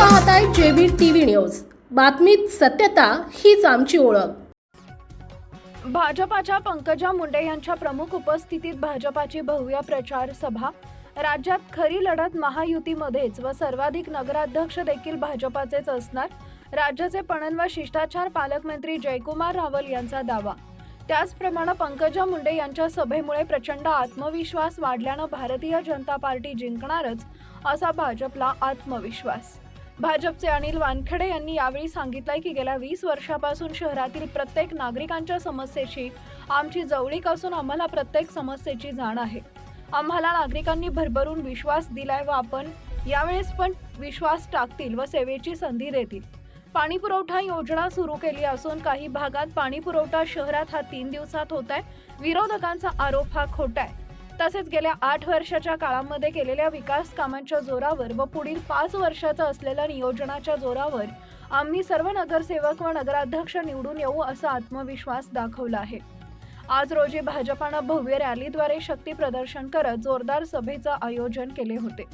पाहताय जेबीर TV news. बातमीत सत्यता हीच आमची ओळख. भाजपाच्या पंकजा मुंडे यांच्या प्रमुख उपस्थितीत भाजपाची भव्य प्रचार सभा. राज्यात खरी लढत महायुतीमध्येच व सर्वाधिक नगराध्यक्ष देखील भाजपाचेच असणार. राज्याचे पणन व शिष्टाचार पालकमंत्री जयकुमार रावल यांचा दावा. त्याचप्रमाणे पंकजा मुंडे यांच्या सभेमुळे प्रचंड आत्मविश्वास वाढल्यानं भारतीय जनता पार्टी जिंकणारच असा भाजपला आत्मविश्वास. भाजपचे अनिल वानखेडे यांनी यावेळी सांगितलंय की गेल्या वीस वर्षापासून शहरातील प्रत्येक नागरिकांच्या समस्येची आमची जवळीक असून आम्हाला प्रत्येक समस्येची जाण आहे. आम्हाला नागरिकांनी भरभरून विश्वास दिलाय व आपण यावेळेस पण विश्वास टाकतील व सेवेची संधी देतील. पाणी पुरवठा योजना सुरू केली असून काही भागात पाणी पुरवठा शहरात हा तीन दिवसात होत आहे विरोधकांचा आरोप हा खोटा आहे तसेच गेल्या आठ वर्षाच्या काळामध्ये केलेल्या विकास कामांच्या जोरावर व पुढील पाच वर्षाचं असलेल्या नियोजनाच्या जोरावर आम्ही सर्व नगरसेवक व नगराध्यक्ष निवडून येऊ असा आत्मविश्वास दाखवला आहे. आज रोजी भाजपानं भव्य रॅलीद्वारे शक्ती प्रदर्शन करत जोरदार सभेचं आयोजन केले होते.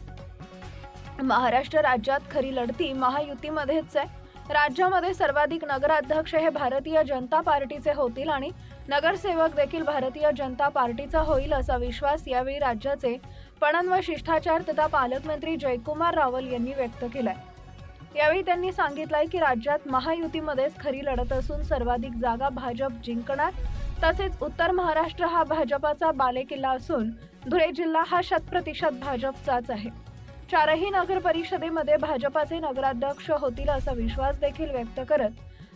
महाराष्ट्र राज्यात खरी लढती महायुतीमध्येच आहे. राज्यामध्ये सर्वाधिक नगराध्यक्ष हे भारतीय जनता पार्टीचे होतील आणि नगरसेवक देखील भारतीय जनता पार्टीचा होईल असा विश्वास यावेळी राज्याचे पणन व शिष्टाचार तथा पालकमंत्री जयकुमार रावल यांनी व्यक्त केलाय. यावेळी त्यांनी सांगितलंय की राज्यात महायुतीमध्येच खरी लढत असून सर्वाधिक जागा भाजप जिंकणार तसेच उत्तर महाराष्ट्र हा भाजपाचा बालेकिल्ला असून धुळे जिल्हा हा शतप्रतिशत भाजपचाच आहे. चारही नगर परिषदेमध्ये भाजपाचे नगराध्यक्ष होतील असा विश्वास देखील व्यक्त करत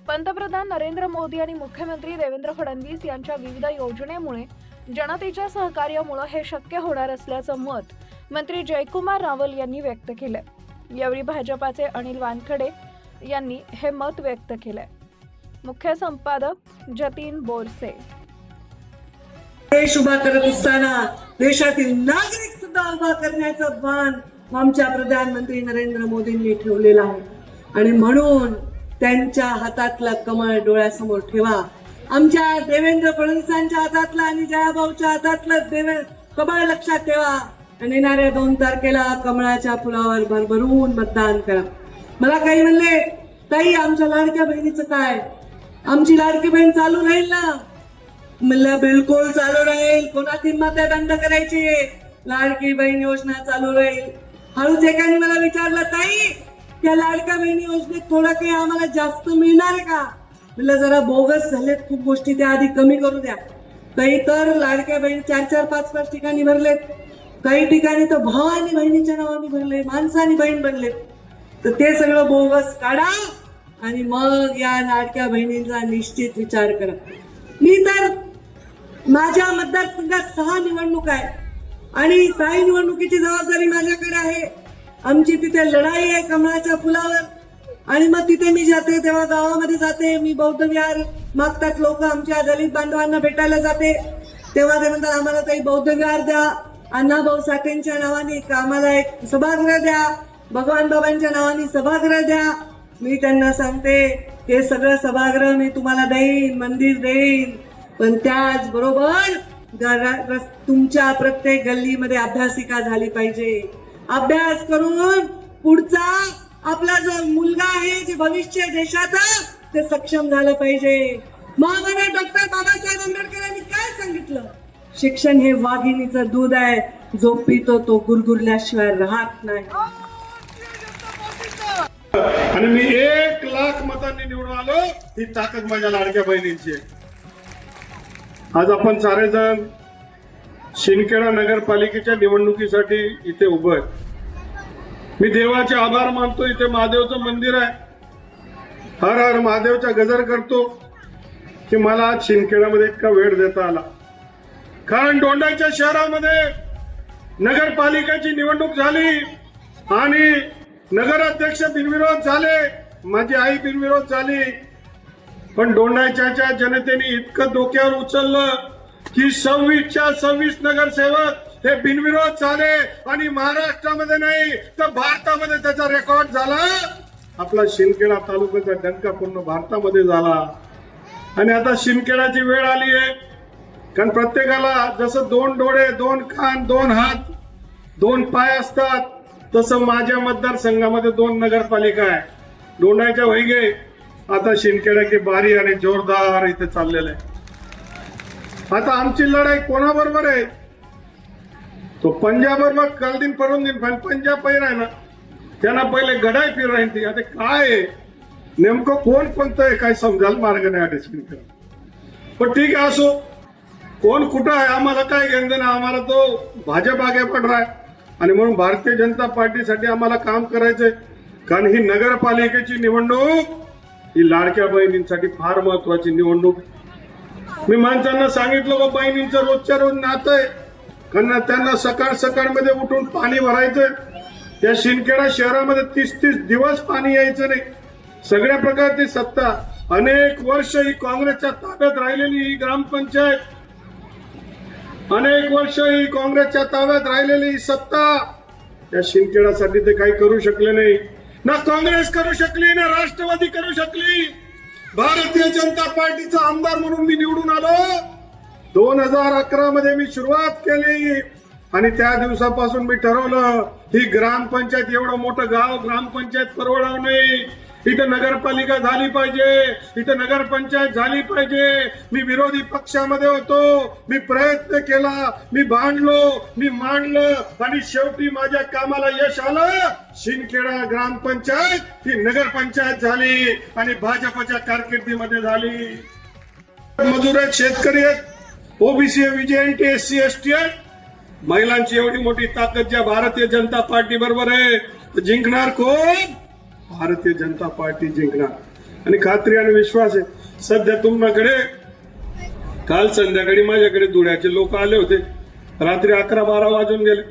पंतप्रधान नरेंद्र मोदी आणि मुख्यमंत्री देवेंद्र फडणवीस यांच्या विविध योजनेमुळे जनतेच्या सहकार्यामुळे हे शक्य होणार असल्याचं मत मंत्री जयकुमार रावल यांनी व्यक्त केलं यावेळी भाजपाचे अनिल वानखडे यांनी हे मत व्यक्त केलंय. मुख्य संपादक जतीन बोरसे. देश उभा करत असताना देशातील नागरिक सुद्धा उभा करण्याचं भान आमच्या प्रधानमंत्री नरेंद्र मोदींनी ठेवलेलं आहे. आणि म्हणून त्यांच्या हातातला कमळ डोळ्यासमोर ठेवा. आमच्या देवेंद्र फडणवीसांच्या हातातला आणि जयाभाऊच्या हातातलं देवे कमळ लक्षात ठेवा. आणि येणाऱ्या दोन तारखेला कमळाच्या फुलावर भरभरून मतदान करा. मला काही म्हणले ताई आमच्या लाडक्या बहिणीचं काय? आमची लाडकी बहीण चालू राहील ना? म्हणलं बिलकुल चालू राहील. कोणाची मते बंद करायची? लाडकी बहीण योजना चालू राहील. हळूच एकाने मला विचारलं ताई त्या लाडक्या बहिणी योजनेत थोडं काही आम्हाला जास्त मिळणार आहे का? म्हटलं जरा बोगस झालेत खूप गोष्टी त्या आधी कमी करू द्या. काही तर लाडक्या बहिणी चार चार पाच पाच ठिकाणी भरलेत. काही ठिकाणी तर भावानी बहिणीच्या नावाने भरले माणसानी बहीण बनलेत तर ते सगळं बोगस काढा आणि मग या लाडक्या बहिणींचा निश्चित विचार करा. मी तर माझ्या मतदारसंघात सहा निवडणूक आहे आणि सहा निवडणुकीची जबाबदारी माझ्याकडे आहे. आमची तिथे लढाई आहे कमळाच्या फुलावर. आणि मग तिथे मी जाते तेव्हा गावामध्ये जाते. मी बौद्ध विहार मागतात लोक आमच्या दलित बांधवांना भेटायला जाते. तेव्हा ते म्हणतात आम्हाला काही बौद्ध विहार द्या. अण्णाभाऊ साठेंच्या नावाने एक आम्हाला एक सभागृह द्या. भगवान बाबांच्या नावाने सभागृह द्या. मी त्यांना सांगते हे सगळं सभागृह मी तुम्हाला देईन मंदिर देईन. पण त्याचबरोबर तुमच्या प्रत्येक गल्लीमध्ये अभ्यासिका झाली पाहिजे. अभ्यास करून पुढचा आपला जो मुलगा आहे जे भविष्य देशाचा ते सक्षम झालं पाहिजे. महामान्य डॉक्टर बाबासाहेब आंबेडकरांनी काय सांगितलं? शिक्षण हे वाघिणीचं दूध आहे. जो पितो तो गुरगुरल्याशिवाय राहत नाही. आणि मी एक लाख मतांनी निवडून आलो ही ताकद माझ्या लाडक्या बहिणींची आहे. आज आपण सारेजण शिंदखेडा नगरपालिकेच्या निवडणुकीसाठी इथे उभं आहे. मी देवाचे आभार मानतो. इथे महादेवचं मंदिर आहे. हर हर महादेवचा गजर करतो. की मला आज शिंदखेड्यामध्ये इतका वेळ देता आला. कारण डोंडाच्या शहरामध्ये नगरपालिकेची निवडणूक झाली आणि नगराध्यक्ष बिनविरोध झाले. माझी आई बिनविरोध झाली. पण डोंडाच्या जनतेने इतकं डोक्यावर उचललं की सव्वीसच्या सव्वीस नगरसेवक हे बिनविरोध झाले आणि महाराष्ट्रामध्ये नाही तर भारतामध्ये त्याचा रेकॉर्ड झाला. आपला शिंदखेडा तालुक्याचा डंका पूर्ण भारतामध्ये झाला. आणि आता शिंदखेडाची वेळ आली आहे. कारण प्रत्येकाला जसं दोन डोळे दोन कान दोन हात दोन पाय असतात तसं माझ्या मतदारसंघामध्ये दोन नगरपालिका आहे. डोंडाच्या वैगे आता शिंदखेडा की बारी आणि जोरदार इथे चाललेलं आहे. आता आमची लढाई कोणाबरोबर आहे? तो पंजाबरोबर काल दिन परून दिन पण पंजाब पहिर आहे ना त्यांना पहिले गडाई फिर राहील आता काय आहे? नेमकं कोण कोणतं आहे? काय समजायला मार्ग नाही वाटत करा पण ठीक आहे असो. कोण कुठं आहे? आम्हाला काय घेणं देणं? आम्हाला तो भाजप आगे पड आहे. आणि म्हणून भारतीय जनता पार्टीसाठी आम्हाला काम करायचंय. कारण ही नगरपालिकेची निवडणूक ही लाडक्या बहिणींसाठी फार महत्वाची निवडणूक. मी माणसांना सांगितलं बा बहिणींचं रोजच्या रोज नातं आहे. कारण त्यांना सकाळ सकाळमध्ये उठून पाणी भरायचं. त्या शिंदखेडा शहरामध्ये तीस तीस दिवस पाणी यायचं नाही. सगळ्या प्रकारची सत्ता. अनेक वर्ष ही काँग्रेसच्या ताब्यात राहिलेली ही ग्रामपंचायत. अनेक वर्ष ही काँग्रेसच्या ताब्यात राहिलेली ही सत्ता. या शिंदखेडासाठी ते काही करू शकले नाही. ना काँग्रेस करू शकली ना राष्ट्रवादी करू शकली. भारतीय जनता पार्टीचा आमदार म्हणून मी निवडून आलो. दोन हजार अकरा मध्ये मी सुरुवात केली. आणि त्या दिवसापासून मी ठरवलं ही ग्रामपंचायत एवढं मोठं गाव ग्रामपंचायत परवडाव नाही. इथं नगरपालिका झाली पाहिजे. इथं नगरपंचायत झाली पाहिजे. मी विरोधी पक्षामध्ये होतो. मी प्रयत्न केला. मी भांडलो. मी मांडलं. आणि शेवटी माझ्या कामाला यश आलं. शिंदखेडा ग्रामपंचायत ही नगरपंचायत झाली. आणि भाजपच्या कारकिर्दीमध्ये झाली. मजूर आहेत शेतकरी आहेत. OBC VJNT S C S T आहे महिलांची एवढी मोठी ताकद ज्या भारतीय जनता पार्टी बरोबर आहे तर जिंकणार कोण? भारतीय जनता पार्टी जिंकणार. आणि खात्री आणि विश्वास आहे सध्या तुमच्याकडे काल संध्याकाळी माझ्याकडे धुळ्याचे लोक आले होते. रात्री अकरा बारा वाजून गेले.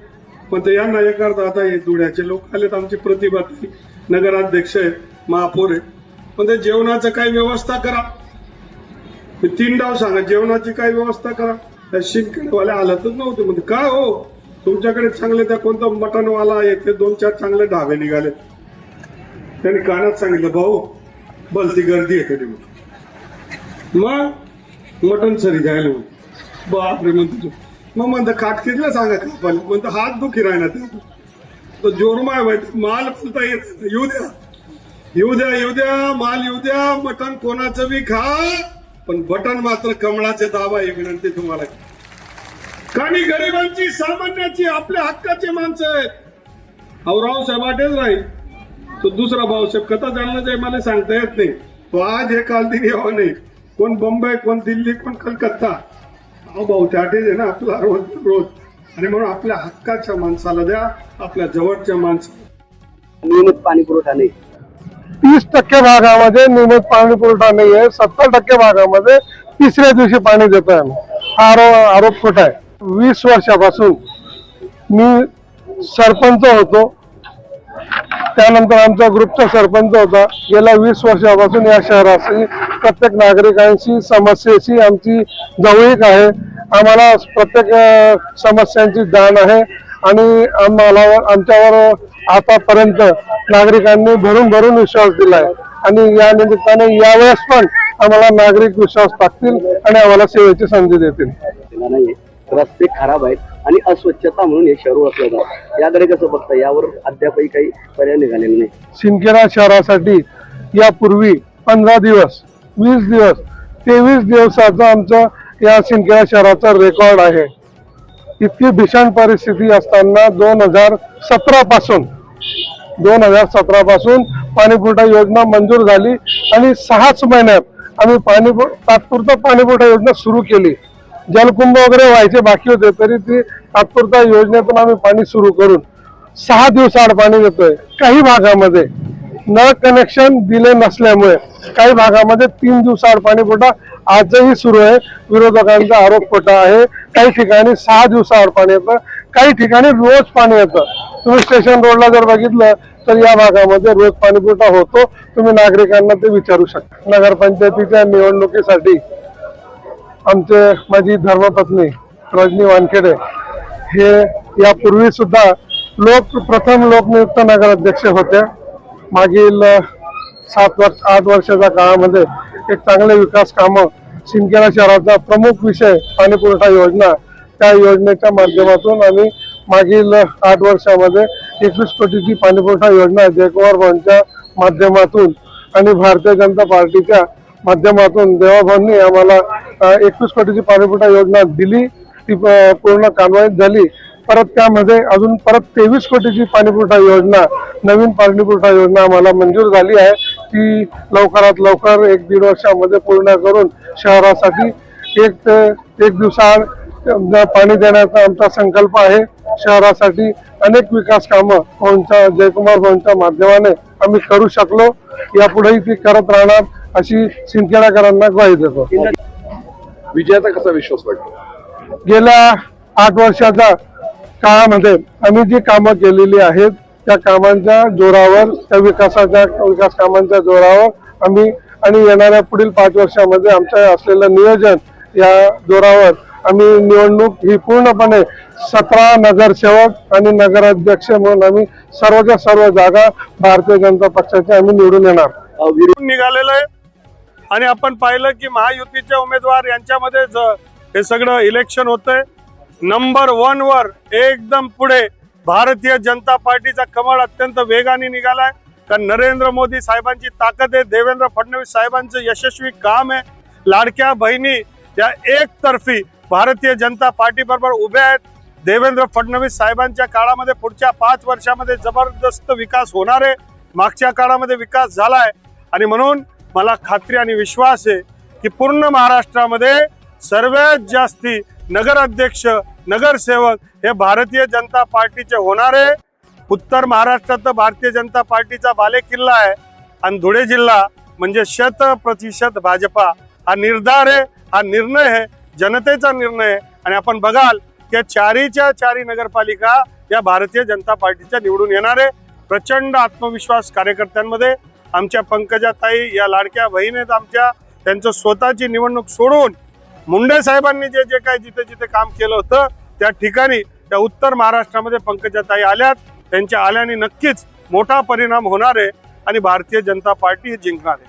पण ते यांना एक करता आता हे धुळ्याचे लोक आलेत आमची प्रतिभा नगराध्यक्ष आहेत महापौर आहे. पण ते जेवणाचं काही व्यवस्था करा. तीन डाव सांगा जेवणाची काय व्यवस्था करा. त्या शिंकडेवाले हालतच नव्हते म्हणजे काय हो? तुमच्याकडे चांगले त्या कोणता मटनवाला आहे? ते दोन चार चांगले ढाबे निघाले. त्यांनी कानात सांगितलं भाऊ बलती गर्दी आहे कधी मग? मटन सरी जायला मग बापरे म्हणतो मग म्हणतं खाट कितीला सांगा कापाल म्हणतं हात दुखी राहणार ते. तो जोरमाय माहिती माल फुलता येत नाही. येऊ द्या. येऊ द्या येऊ द्या. माल येऊ द्या. मटण कोणाचं बी खा. पण बटन मात्र कमळाचे दावा ही विनंती तुम्हाला. कारण गरिबांची सामान्याची आपल्या हक्काचे माणसं आहेत. औराव आटेच राहील तो दुसरा भाऊसाहेब कथा जाणलं जाय मला सांगता येत नाही. तो आज हे काल दिन नाही. कोण बंबई कोण दिल्ली कोण कलकत्ता. अहो भाऊ त्याटेच आहे ना आपला रोज रोज. आणि म्हणून आपल्या हक्काच्या माणसाला द्या आपल्या जवळच्या माणसाला. नियमित पाणी पुरवठा नाही. तीस टक्के भागामध्ये नियमित पाणी पुरवठा नाही आहे. सत्तर टक्के भागामध्ये तिसऱ्या दिवशी पाणी देतोय आम्ही. हा आरो- आरोप खोटा आहे? वीस वर्षापासून मी सरपंच होतो. त्यानंतर आमचा ग्रुपचा सरपंच होता. गेल्या वीस वर्षापासून या शहराशी प्रत्येक नागरिकांशी समस्येशी आमची जवळीक आहे. आम्हाला प्रत्येक समस्यांची जाण आहे. आणि आम्हाला आमच्यावर आतापर्यंत नागरिकांनी भरून भरून विश्वास दिलाय. आणि या निमित्ताने यावेळेस पण आम्हाला नागरिक विश्वास टाकतील आणि आम्हाला सेवेची संधी देतील. रस्ते खराब आहेत आणि अस्वच्छता म्हणून हे शहर ओळखलं जातं. याकडे कसं बघता यावर अद्यापही काही पर्याय निघालेला नाही शिंदखेडा शहरासाठी यापूर्वी पंधरा दिवस वीस दिवस तेवीस दिवसाचं आमचं या शिंदखेडा शहराचा रेकॉर्ड आहे. इतकी भीषण परिस्थिती असताना दोन हजार सतरा पासून दोन हजार सतरा पासून पाणीपुरवठा योजना मंजूर झाली आणि सहाच महिन्यात आम्ही पाणी तात्पुरता पाणीपुरवठा योजना सुरू केली. जलकुंभ वगैरे व्हायचे बाकी होते तरी ती तात्पुरता योजनेतून आम्ही पाणी सुरू करून सहा दिवसाआड पाणी देतोय. काही भागामध्ये नळ कनेक्शन दिले नसल्यामुळे काही भागामध्ये तीन दिवसाआड पाणीपुरवठा आजही सुरू आहे. विरोधकांचा आरोप खोटा आहे. काही ठिकाणी सहा दिवसाआड पाणी येतं. काही ठिकाणी रोज पाणी येतं. तुम्ही स्टेशन रोडला जर बघितलं तर या भागामध्ये रोज पाणी पुरवठा होतो. तुम्ही नागरिकांना ते विचारू शकता. नगरपंचायतीच्या निवडणुकीसाठी आमचे माझी धर्मपत्नी रजनी वानखेडे हे यापूर्वी सुद्धा लोक प्रथम लोकनियुक्त नगराध्यक्ष होते. मागील सात वर्ष आठ वर्षाच्या काळामध्ये एक चांगले विकास कामं शिंदखेडा शहराचा प्रमुख विषय पाणी पुरवठा योजना त्या योजनेच्या माध्यमातून आम्ही मागील आठ वर्षामध्ये एकवीस कोटीची पाणीपुरवठा योजना जयकुमार भाऊंच्या माध्यमातून आणि भारतीय जनता पार्टीच्या माध्यमातून देवाभाऊंनी आम्हाला एकवीस कोटीची पाणीपुरवठा योजना दिली. ती प- पूर्ण कामयाब झाली. परत त्यामध्ये अजून परत तेवीस कोटीची पाणीपुरवठा योजना नवीन पाणीपुरवठा योजना आम्हाला मंजूर झाली आहे. ती लवकरात लवकर एक दीड वर्षामध्ये पूर्ण करून शहरासाठी एक ते एक दिवसाआड पाणी देण्याचा आमचा संकल्प आहे. शहरासाठी अनेक विकास कामं भाऊंच्या जयकुमार भाऊंच्या माध्यमाने आम्ही करू शकलो. यापुढेही ती करत राहणार अशी सिंदखेडाकरांना ग्वाही देतो. विजयाचा कसा विश्वास वाटतो? गेल्या आठ वर्षाच्या काळामध्ये आम्ही जी कामं केलेली आहेत त्या कामांच्या जोरावर त्या विकासाच्या विकास कामांच्या जोरावर आम्ही आणि येणाऱ्या पुढील पाच वर्षामध्ये आमच्या असलेलं नियोजन या जोरावर आम्ही निवडणूक ही पूर्णपणे सतरा नगरसेवक आणि नगराध्यक्ष म्हणून आम्ही सर्वच्या सर्व जागा भारतीय जनता पक्षाचे आम्ही निवडून येणार. अ, निघालेलं आहे. आणि आपण पाहिलं की महायुतीचे उमेदवार यांच्यामध्ये हे सगळं इलेक्शन होतंय. नंबर वन वर एकदम पुढे भारतीय जनता पार्टीचा कमळ अत्यंत वेगाने निघालाय. कारण नरेंद्र मोदी साहेबांची ताकद आहे देवेंद्र फडणवीस साहेबांचं यशस्वी काम आहे. लाडक्या बहिणी या एकतर्फी भारतीय जनता पार्टीबरोबर उभे उभ्या आहेत. देवेंद्र फडणवीस साहेबांच्या काळामध्ये पुढच्या पाच वर्षामध्ये जबरदस्त विकास होणार आहे. मागच्या काळामध्ये विकास झाला आहे आणि म्हणून मला खात्री आणि विश्वास आहे की पूर्ण महाराष्ट्रामध्ये सर्वात जास्ती नगराध्यक्ष नगरसेवक हे भारतीय जनता पार्टीचे होणारे उत्तर महाराष्ट्रात तर भारतीय जनता पार्टीचा बालेकिल्ला आहे. आणि धुळे जिल्हा म्हणजे शत प्रतिशत भाजपा. हा निर्धार आहे हा निर्णय आहे. जनतेचा निर्णय आणि आपण बघाल की चारीच्या चारी नगरपालिका या भारतीय जनता पार्टीच्या निवडून येणारे प्रचंड आत्मविश्वास कार्यकर्त्यांमध्ये आमच्या पंकजाताई या लाडक्या बहीण आहेत आमच्या त्यांचं स्वतःची निवडणूक सोडून मुंडे साहेबांनी जे जे काही जिथे जिथे काम केलं होतं त्या ठिकाणी त्या उत्तर महाराष्ट्रामध्ये पंकजाताई आल्यात. त्यांच्या आल्याने नक्कीच मोठा परिणाम होणार आहे आणि भारतीय जनता पार्टी जिंकणार आहे.